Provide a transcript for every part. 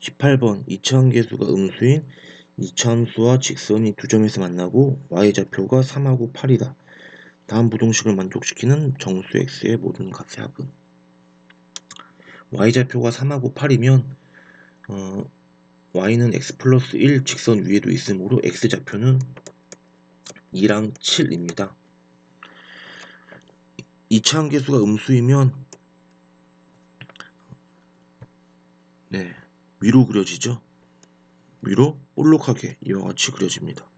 18번 이차함계수가 음수인 이차함수와 직선이 두 점에서 만나고 y좌표가 3하고 8이다. 다음 부동식을 만족시키는 정수 x의 모든 값의 합은 y좌표가 3하고 8이면 어, y는 x 플러스 1 직선 위에도 있으므로 x좌표는 2랑 7입니다. 이차함계수가 음수이면 네 위로 그려지죠. 위로 볼록하게 이와 같이 그려집니다.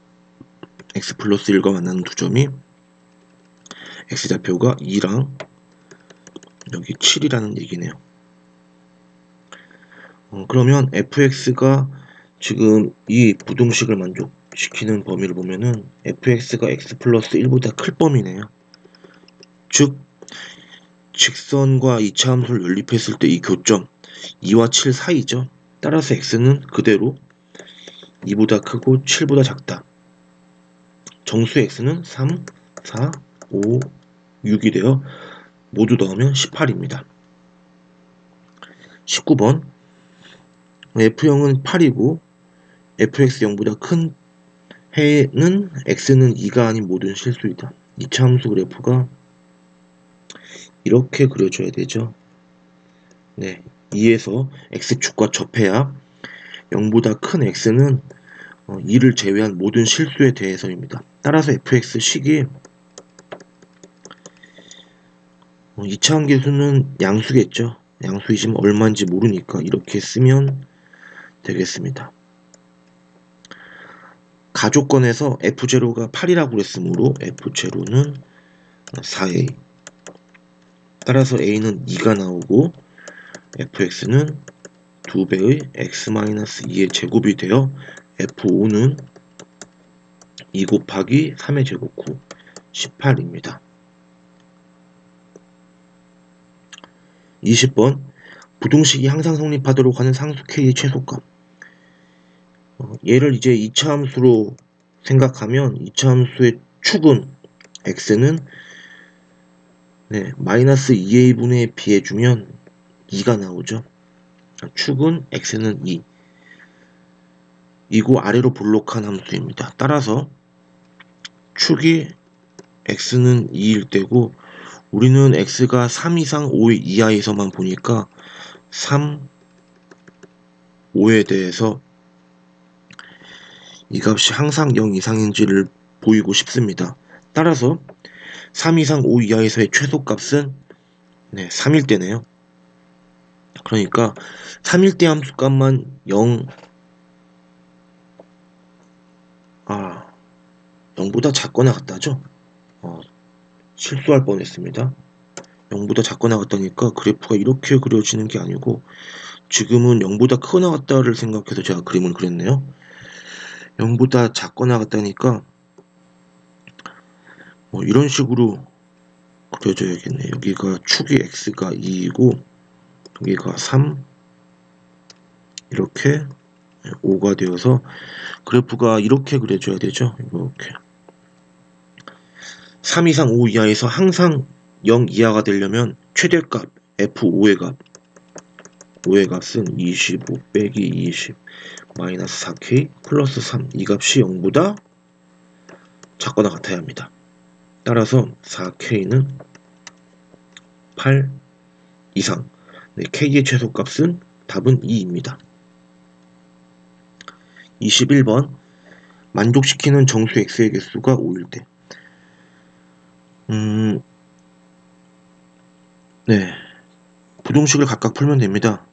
x 플러스 1과 만나는 두 점이 x좌표가 2랑 여기 7이라는 얘기네요. 어, 그러면 fx가 지금 이 부동식을 만족시키는 범위를 보면은 fx가 x 플러스 1보다 클 범위네요. 즉 직선과 이차함수를 연립했을 때 이 교점 2와 7 사이죠. 따라서 x는 그대로 2보다 크고 7보다 작다. 정수 x는 3, 4, 5, 6이 되어 모두 넣으면 18입니다. 19번 F형은 8이고 fx 0보다 큰 해는 x는 2가 아닌 모든 실수이다. 이차 함수 그래프가 이렇게 그려줘야 되죠. 네, 2에서 x축과 접해야 0보다 큰 x는 2를 제외한 모든 실수에 대해서입니다. 따라서 fx 식이 이차함 계수는 양수겠죠. 양수이지만 얼마인지 모르니까 이렇게 쓰면 되겠습니다. 가족권에서 F0가 8이라고 그랬으므로 F0는 4A 따라서 A는 2가 나오고 fx는 2배의 x-2의 제곱이 되어 f5는 2 곱하기 3의 제곱 9 18입니다. 20번 부동식이 항상 성립하도록 하는 상수 k의 최소값 어, 얘를 이제 2차 함수로 생각하면 2차 함수의 축은 x는 네, 마이너스 2a분의 b해주면 2가 나오죠. 축은 x는 2. 이고 아래로 볼록한 함수입니다. 따라서 축이 x는 2일 때고 우리는 x가 3 이상 5 이하에서만 보니까 3, 5에 대해서 이 값이 항상 0 이상인지를 보이고 싶습니다. 따라서 3 이상 5 이하에서의 최소값은 네, 3일 때네요. 그러니까 3일 때 함수값만 0 아, 0보다 작거나 같다죠? 어, 실수할 뻔했습니다. 0보다 작거나 같다니까 그래프가 이렇게 그려지는 게 아니고 지금은 0보다 크거나 같다를 생각해서 제가 그림을 그렸네요. 0보다 작거나 같다니까 뭐 이런 식으로 그려줘야겠네. 여기가 축이 x가 2이고 여기가 3 이렇게 5가 되어서 그래프가 이렇게 그려줘야 되죠. 이렇게. 3 이상 5 이하에서 항상 0 이하가 되려면 최대값 f5의 값. 5의 값은 25 빼기 20 마이너스 4k 플러스 3 이 값이 0보다 작거나 같아야 합니다. 따라서 4k는 8 이상 네, k의 최소값은 답은 2입니다. 21번 만족시키는 정수 x의 개수가 5일 때 음, 네. 부동식을 각각 풀면 됩니다.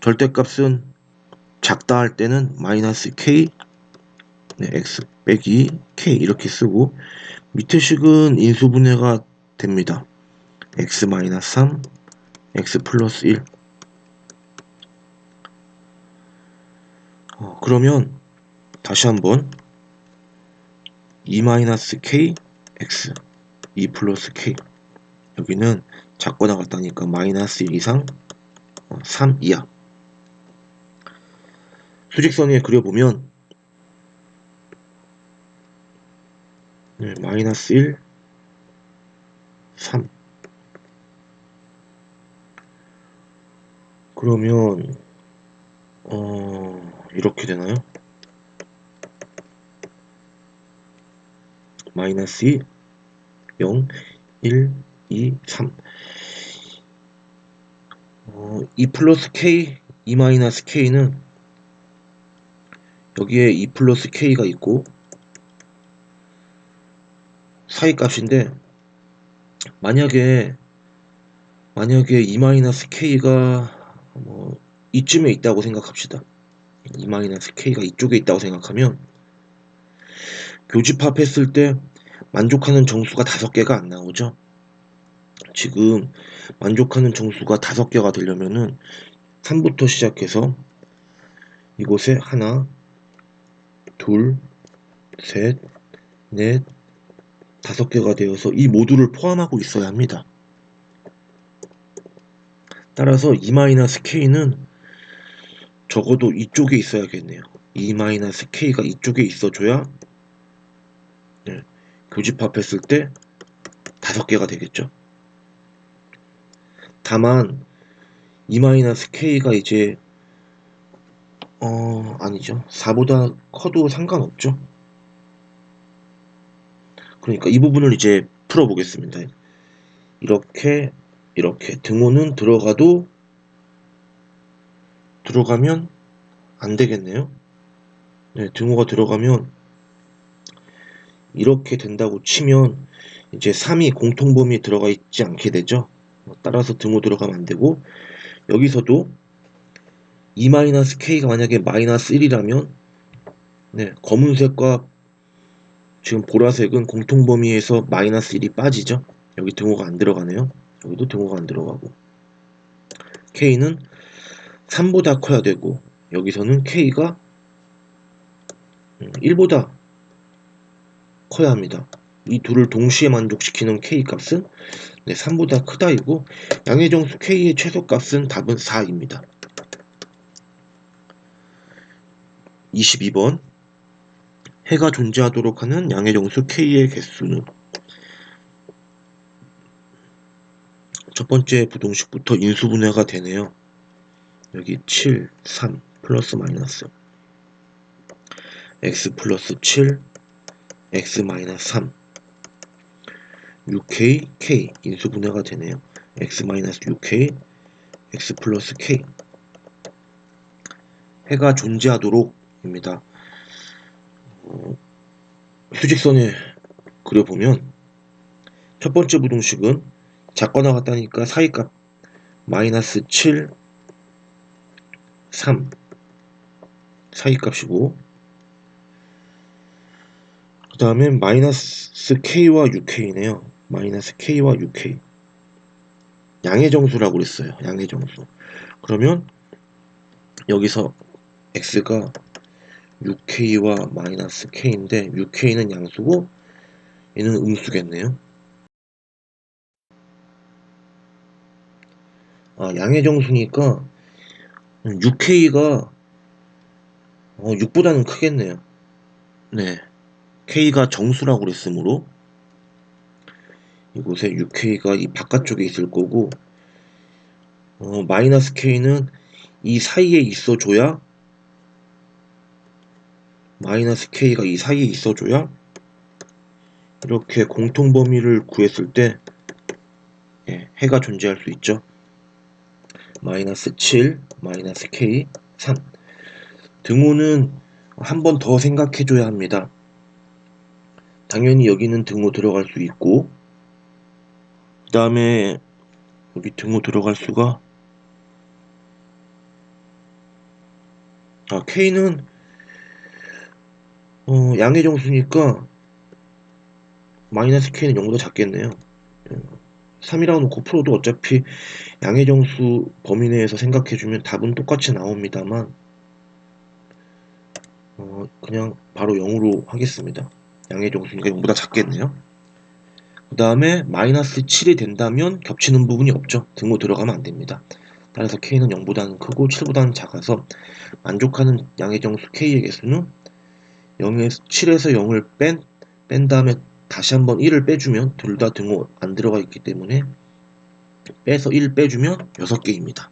절대값은 작다 할 때는 마이너스 k 네, x 빼기 k 이렇게 쓰고 밑에 식은 인수분해가 됩니다. x 마이너스 3 x 플러스 1 어, 그러면 다시 한번 2 마이너스 k x 2 플러스 k. 여기는 작거나 같다니까 마이너스 1 이상 3 어, 이하. 수직선 위에 그려보면 네, 마이너스 1 3 그러면 어, 이렇게 되나요? 마이너스 2, 0, 1, 2, 3. 어, 2 플러스 K, 2 마이너스 K는 여기에 2 플러스 K가 있고 사이 값인데 만약에 만약에 2 마이너스 K가 뭐 이쯤에 있다고 생각합시다. 2 마이너스 K가 이쪽에 있다고 생각하면 교집합 했을 때 만족하는 정수가 다섯 개가 안 나오죠. 지금 만족하는 정수가 다섯 개가 되려면은 3부터 시작해서 이곳에 하나, 둘, 셋, 넷, 다섯 개가 되어서 이 모두를 포함하고 있어야 합니다. 따라서 2-k는 적어도 이쪽에 있어야겠네요. 2-k가 이쪽에 있어줘야 네, 교집합했을 때 다섯 개가 되겠죠. 다만 2-k가 이제 어 아니죠. 4보다 커도 상관없죠. 그러니까 이 부분을 이제 풀어보겠습니다. 이렇게 이렇게 등호는 들어가도 들어가면 안 되겠네요. 네, 등호가 들어가면 이렇게 된다고 치면 이제 3이 공통범위에 들어가 있지 않게 되죠. 따라서 등호 들어가면 안 되고 여기서도 2-k가 만약에 마이너스 1이라면 네, 검은색과 지금 보라색은 공통범위에서 마이너스 1이 빠지죠. 여기 등호가 안 들어가네요. 여기도 등호가 안 들어가고 K는 3보다 커야 되고 여기서는 K가 1보다 커야 합니다. 이 둘을 동시에 만족시키는 K 값은 네, 3보다 크다이고 양의 정수 K의 최소값은 답은 4입니다. 22번 해가 존재하도록 하는 양의 정수 K의 개수는 첫 번째 부동식부터 인수분해가 되네요. 여기 7, 3 플러스 마이너스 x 플러스 7 x 마이너스 3 6k k 인수분해가 되네요. x 마이너스 6k x 플러스 k 해가 존재하도록 입니다. 어, 수직선에 그려보면 첫 번째 부동식은 작거나 같다니까 사이값 마이너스 7 3 사이값이고. 그 다음에 마이너스 k와 6k네요. 마이너스 k와 6k 양의 정수라고 그랬어요. 양의 정수. 그러면 여기서 x가 6k와 마이너스 k인데 6k는 양수고 얘는 음수겠네요. 아, 양의 정수니까 6k가 어, 6보다는 크겠네요. 네. k가 정수라고 그랬으므로 이곳에 6k가 이 바깥쪽에 있을 거고 어, 마이너스 k는 이 사이에 있어줘야 마이너스 k가 이 사이에 있어줘야 이렇게 공통 범위를 구했을 때 예, 해가 존재할 수 있죠. 마이너스 7, 마이너스 k, 3 등호는 한 번 더 생각해 줘야 합니다. 당연히 여기는 등호 들어갈 수 있고 그 다음에 여기 등호 들어갈 수가 아 k는 어, 양의 정수니까 마이너스 k는 0보다 작겠네요. 3이라고 놓고 풀어도 어차피 양의 정수 범위 내에서 생각해주면 답은 똑같이 나옵니다만 어, 그냥 바로 0으로 하겠습니다. 양의 정수니까 0보다 작겠네요. 그 다음에 마이너스 7이 된다면 겹치는 부분이 없죠. 등호 들어가면 안 됩니다. 따라서 k는 0보다는 크고 7보다는 작아서 만족하는 양의 정수 k의 개수는 0에서 7에서 0을 뺀, 뺀 다음에 다시 한번 1을 빼주면 둘 다 등호 안 들어가 있기 때문에 빼서 1 빼주면 6개입니다.